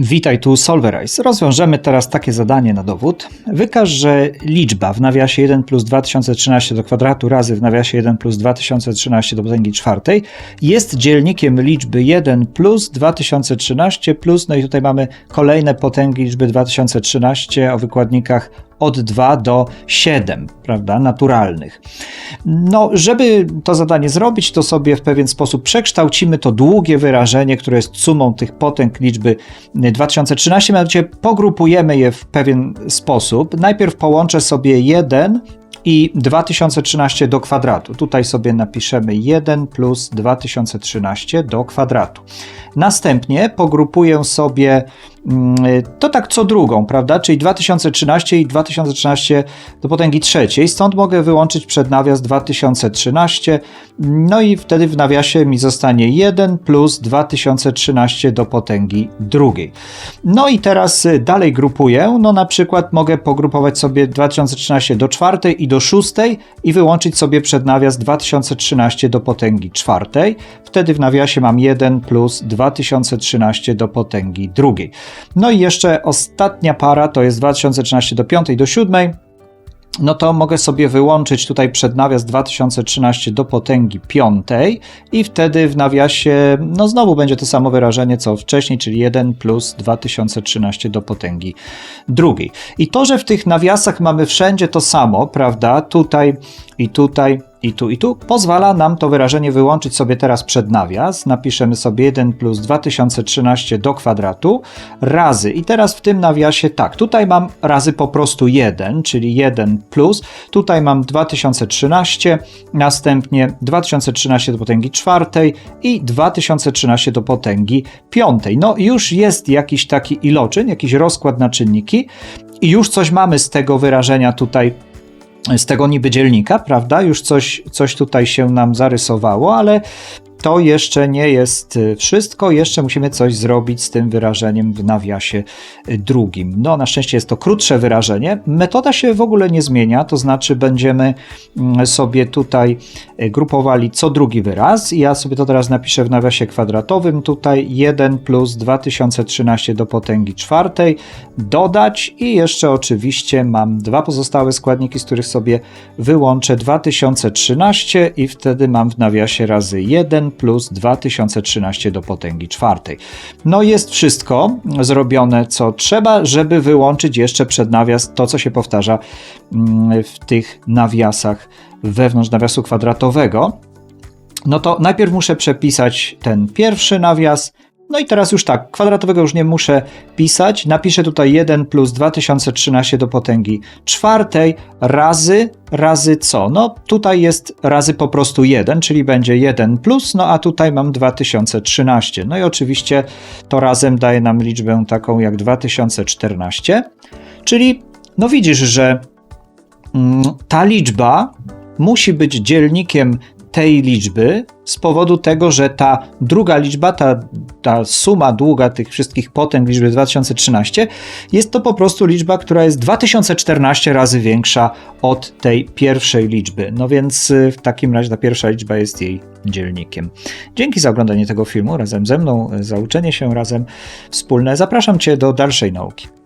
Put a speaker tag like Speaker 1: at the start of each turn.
Speaker 1: Witaj tu Solverize. Rozwiążemy teraz takie zadanie na dowód. Wykaż, że liczba w nawiasie 1 plus 2013 do kwadratu razy w nawiasie 1 plus 2013 do potęgi czwartej jest dzielnikiem liczby 1 plus 2013 plus, no i tutaj mamy kolejne potęgi liczby 2013 o wykładnikach od 2 do 7, prawda, naturalnych. No, żeby to zadanie zrobić, to sobie w pewien sposób przekształcimy to długie wyrażenie, które jest sumą tych potęg liczby 2013, mianowicie pogrupujemy je w pewien sposób. Najpierw połączę sobie 1 i 2013 do kwadratu. Tutaj sobie napiszemy 1 plus 2013 do kwadratu. Następnie pogrupuję sobie to tak co drugą, prawda? Czyli 2013 i 2013 do potęgi trzeciej. Stąd mogę wyłączyć przed nawias 2013. No i wtedy w nawiasie mi zostanie 1 plus 2013 do potęgi drugiej. No i teraz dalej grupuję. No na przykład mogę pogrupować sobie 2013 do czwartej i do szóstej i wyłączyć sobie przed nawias 2013 do potęgi czwartej. Wtedy w nawiasie mam 1 plus 2013 do potęgi drugiej. No i jeszcze ostatnia para to jest 2013 do piątej do siódmej. No to mogę sobie wyłączyć tutaj przed nawias 2013 do potęgi piątej i wtedy w nawiasie, no znowu będzie to samo wyrażenie co wcześniej, czyli 1 plus 2013 do potęgi drugiej. I to, że w tych nawiasach mamy wszędzie to samo, prawda, tutaj i tutaj, i tu, i tu, pozwala nam to wyrażenie wyłączyć sobie teraz przed nawias. Napiszemy sobie 1 plus 2013 do kwadratu razy. I teraz w tym nawiasie tak, tutaj mam razy po prostu 1, czyli 1 plus. Tutaj mam 2013, następnie 2013 do potęgi czwartej i 2013 do potęgi piątej. No już jest jakiś taki iloczyn, jakiś rozkład na czynniki i już coś mamy z tego wyrażenia tutaj z tego niby dzielnika, prawda? Już coś, coś tutaj się nam zarysowało, ale to jeszcze nie jest y, wszystko, jeszcze musimy coś zrobić z tym wyrażeniem w nawiasie y, drugim. No, na szczęście jest to krótsze wyrażenie. Metoda się w ogóle nie zmienia, to znaczy będziemy mm, sobie tutaj y, grupowali co drugi wyraz. Ja sobie to teraz napiszę w nawiasie kwadratowym. Tutaj 1 plus 2013 do potęgi czwartej dodać i jeszcze oczywiście mam dwa pozostałe składniki, z których sobie wyłączę 2013 i wtedy mam w nawiasie razy 1 plus 2013 do potęgi czwartej. No jest wszystko zrobione, co trzeba, żeby wyłączyć jeszcze przed nawias to, co się powtarza mm, w tych nawiasach wewnątrz nawiasu kwadratowego. No to najpierw muszę przepisać ten pierwszy nawias, no i teraz już tak, kwadratowego już nie muszę pisać. Napiszę tutaj 1 plus 2013 do potęgi czwartej razy, razy co? No tutaj jest razy po prostu 1, czyli będzie 1 plus, no a tutaj mam 2013. No i oczywiście to razem daje nam liczbę taką jak 2014, czyli no widzisz, że mm, ta liczba musi być dzielnikiem tej liczby z powodu tego, że ta druga liczba, ta, ta suma długa tych wszystkich potęg liczby 2013 jest to po prostu liczba, która jest 2014 razy większa od tej pierwszej liczby. No więc y, w takim razie ta pierwsza liczba jest jej dzielnikiem. Dzięki za oglądanie tego filmu razem ze mną, za uczenie się razem wspólne. Zapraszam Cię do dalszej nauki.